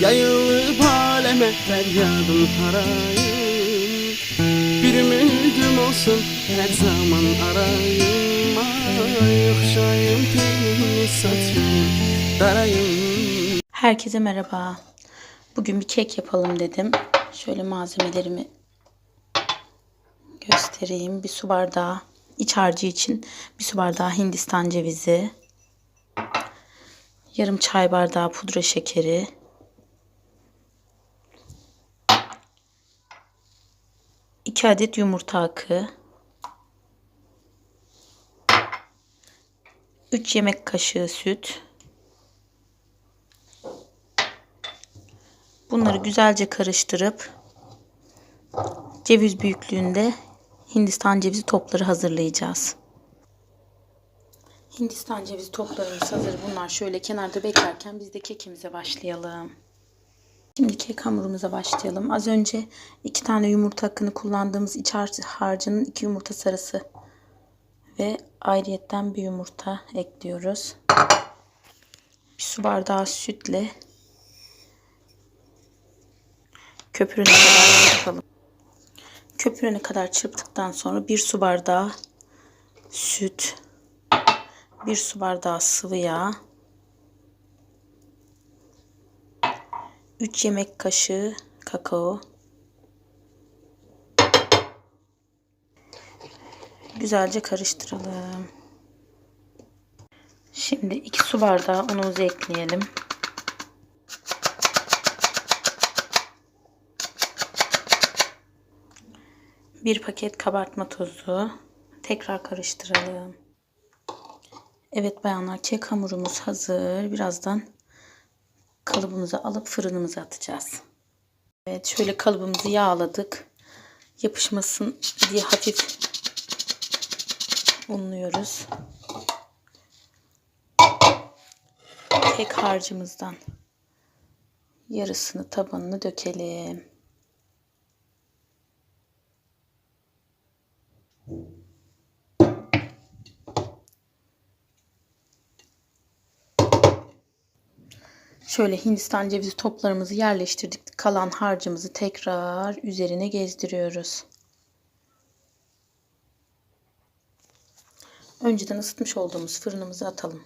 Yayılıp aleme feryadım harayım Bir ümidim olsun her zaman arayım Ay okşayım tenini saçım darayım Herkese merhaba. Bugün bir kek yapalım dedim. Şöyle malzemelerimi göstereyim. Bir su bardağı iç harcı için bir su bardağı hindistan cevizi. Yarım çay bardağı pudra şekeri. İki adet yumurta akı. 3 yemek kaşığı süt. Bunları güzelce karıştırıp ceviz büyüklüğünde Hindistan cevizi topları hazırlayacağız. Hindistan cevizi toplarımız hazır. Bunlar şöyle kenarda beklerken biz de kekimize başlayalım. Şimdi kek hamurumuza başlayalım. Az önce iki tane yumurta akını kullandığımız iç har- harcının iki yumurta sarısı ve ayrıyetten bir yumurta ekliyoruz. Bir su bardağı sütle köpürene kadar çırpalım. Köpürene kadar çırptıktan sonra bir su bardağı süt, bir su bardağı sıvı yağ, 3 yemek kaşığı kakao, güzelce karıştıralım. Şimdi 2 su bardağı unumuzu ekleyelim. Bir paket kabartma tozu. Tekrar karıştıralım. Evet bayanlar kek hamurumuz hazır. Birazdan kalıbımızı alıp fırınımıza atacağız. Evet şöyle kalıbımızı yağladık. Yapışmasın diye hafif unluyoruz. Kek harcımızdan yarısını tabanını dökelim. Şöyle Hindistan cevizi toplarımızı yerleştirdik. Kalan harcımızı tekrar üzerine gezdiriyoruz. Önceden ısıtmış olduğumuz fırınımıza atalım.